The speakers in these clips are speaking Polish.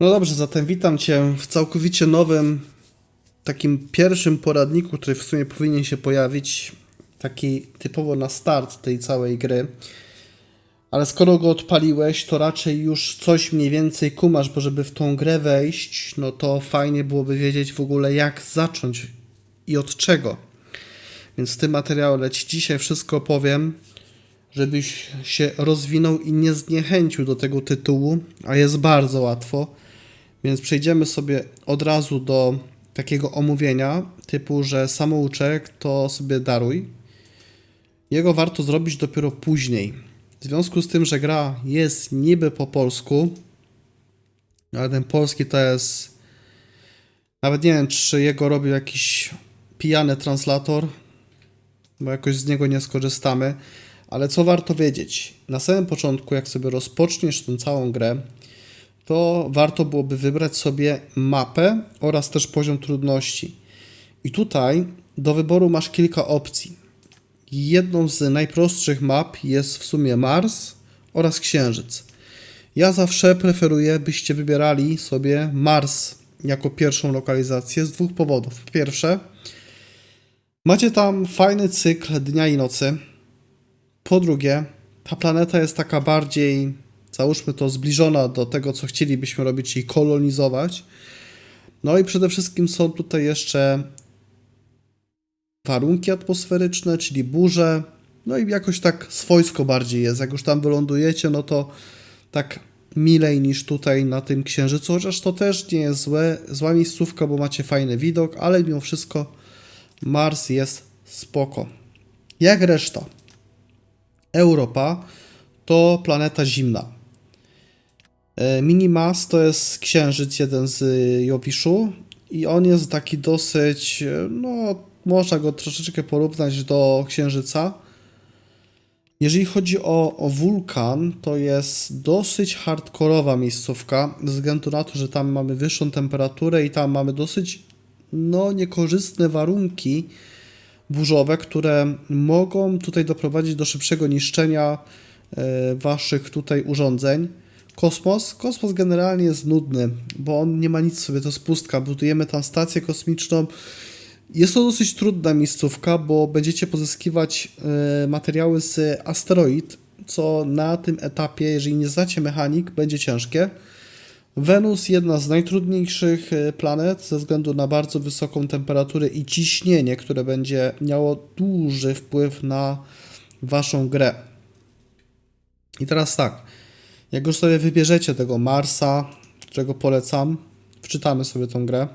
No dobrze, zatem witam Cię w całkowicie nowym, takim pierwszym poradniku, który w sumie powinien się pojawić, taki typowo na start tej całej gry. Ale skoro go odpaliłeś, to raczej już coś mniej więcej kumasz, bo żeby w tą grę wejść, no to fajnie byłoby wiedzieć w ogóle jak zacząć i od czego. Więc w tym materiale Ci dzisiaj wszystko powiem, żebyś się rozwinął i nie zniechęcił do tego tytułu, a jest bardzo łatwo. Więc przejdziemy sobie od razu do takiego omówienia, typu, że samouczek to sobie daruj. Jego warto zrobić dopiero później. W związku z tym, że gra jest niby po polsku, ale ten polski to jest. Nawet nie wiem, czy jego robił jakiś pijany translator, bo jakoś z niego nie skorzystamy. Ale co warto wiedzieć? Na samym początku, jak sobie rozpoczniesz tę całą grę, to warto byłoby wybrać sobie mapę oraz też poziom trudności. I tutaj do wyboru masz kilka opcji. Jedną z najprostszych map jest w sumie Mars oraz Księżyc. Ja zawsze preferuję, byście wybierali sobie Mars jako pierwszą lokalizację z dwóch powodów. Po pierwsze, macie tam fajny cykl dnia i nocy. Po drugie, ta planeta jest taka bardziej, załóżmy to, zbliżona do tego, co chcielibyśmy robić, czyli kolonizować. No i przede wszystkim są tutaj jeszcze warunki atmosferyczne, czyli burze. No i jakoś tak swojsko bardziej jest. Jak już tam wylądujecie, no to tak milej niż tutaj na tym księżycu, chociaż to też nie jest złe, zła miejscówka, bo macie fajny widok, ale mimo wszystko Mars jest spoko. Jak reszta? Europa to planeta zimna. E, Minimas to jest księżyc, jeden z Jowiszu i on jest taki dosyć, e, no można go troszeczkę porównać do księżyca. Jeżeli chodzi o, o wulkan, to jest dosyć hardkorowa miejscówka, ze względu na to, że tam mamy wyższą temperaturę i tam mamy dosyć no, niekorzystne warunki burzowe, które mogą tutaj doprowadzić do szybszego niszczenia e, waszych tutaj urządzeń. Kosmos? Kosmos generalnie jest nudny, bo on nie ma nic w sobie, to jest pustka. Budujemy tam stację kosmiczną. Jest to dosyć trudna miejscówka, bo będziecie pozyskiwać e, materiały z asteroid, co na tym etapie, jeżeli nie znacie mechanik, będzie ciężkie. Wenus jedna z najtrudniejszych e, planet ze względu na bardzo wysoką temperaturę i ciśnienie, które będzie miało duży wpływ na waszą grę. I teraz tak, jak już sobie wybierzecie tego Marsa, którego polecam, wczytamy sobie tą grę.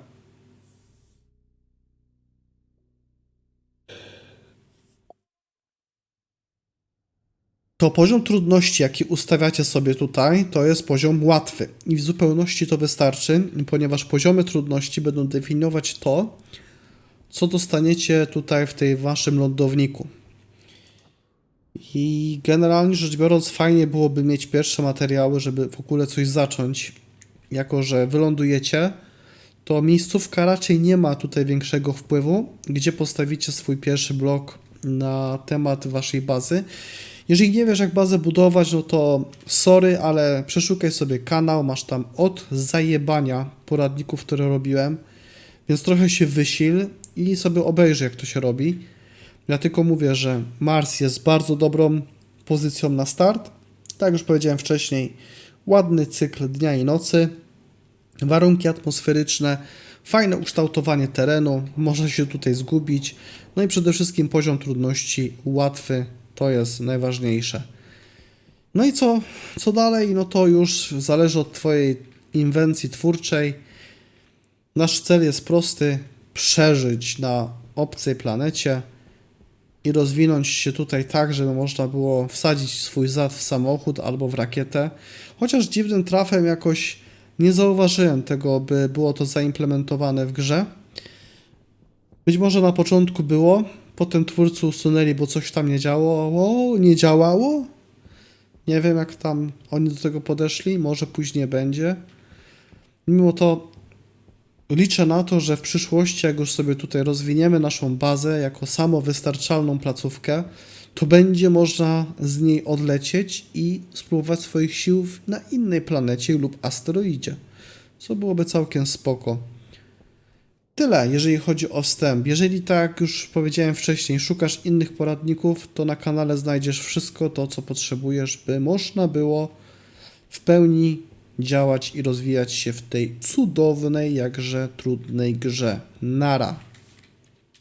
to poziom trudności, jaki ustawiacie sobie tutaj, to jest poziom łatwy. I w zupełności to wystarczy, ponieważ poziomy trudności będą definiować to, co dostaniecie tutaj w tej waszym lądowniku. I generalnie rzecz biorąc, fajnie byłoby mieć pierwsze materiały, żeby w ogóle coś zacząć. Jako, że wylądujecie, to miejscówka raczej nie ma tutaj większego wpływu, gdzie postawicie swój pierwszy blok na temat waszej bazy. Jeżeli nie wiesz, jak bazę budować, no to sorry, ale przeszukaj sobie kanał, masz tam od zajebania poradników, które robiłem, więc trochę się wysil i sobie obejrzyj, jak to się robi. Ja tylko mówię, że Mars jest bardzo dobrą pozycją na start. Tak jak już powiedziałem wcześniej, ładny cykl dnia i nocy, warunki atmosferyczne, fajne ukształtowanie terenu, można się tutaj zgubić, no i przede wszystkim poziom trudności łatwy, to jest najważniejsze. No i co, co dalej? No to już zależy od Twojej inwencji twórczej. Nasz cel jest prosty: przeżyć na obcej planecie i rozwinąć się tutaj tak, żeby można było wsadzić swój zad w samochód albo w rakietę. Chociaż dziwnym trafem jakoś nie zauważyłem tego, by było to zaimplementowane w grze. Być może na początku było, potem twórcy usunęli, bo coś tam nie działało, nie działało. Nie wiem, jak tam oni do tego podeszli, może później będzie. Mimo to Liczę na to, że w przyszłości, jak już sobie tutaj rozwiniemy naszą bazę jako samowystarczalną placówkę, to będzie można z niej odlecieć i spróbować swoich sił na innej planecie lub asteroidzie, co byłoby całkiem spoko. Tyle, jeżeli chodzi o wstęp. Jeżeli tak jak już powiedziałem wcześniej, szukasz innych poradników, to na kanale znajdziesz wszystko to, co potrzebujesz, by można było w pełni działać i rozwijać się w tej cudownej, jakże trudnej grze. Nara.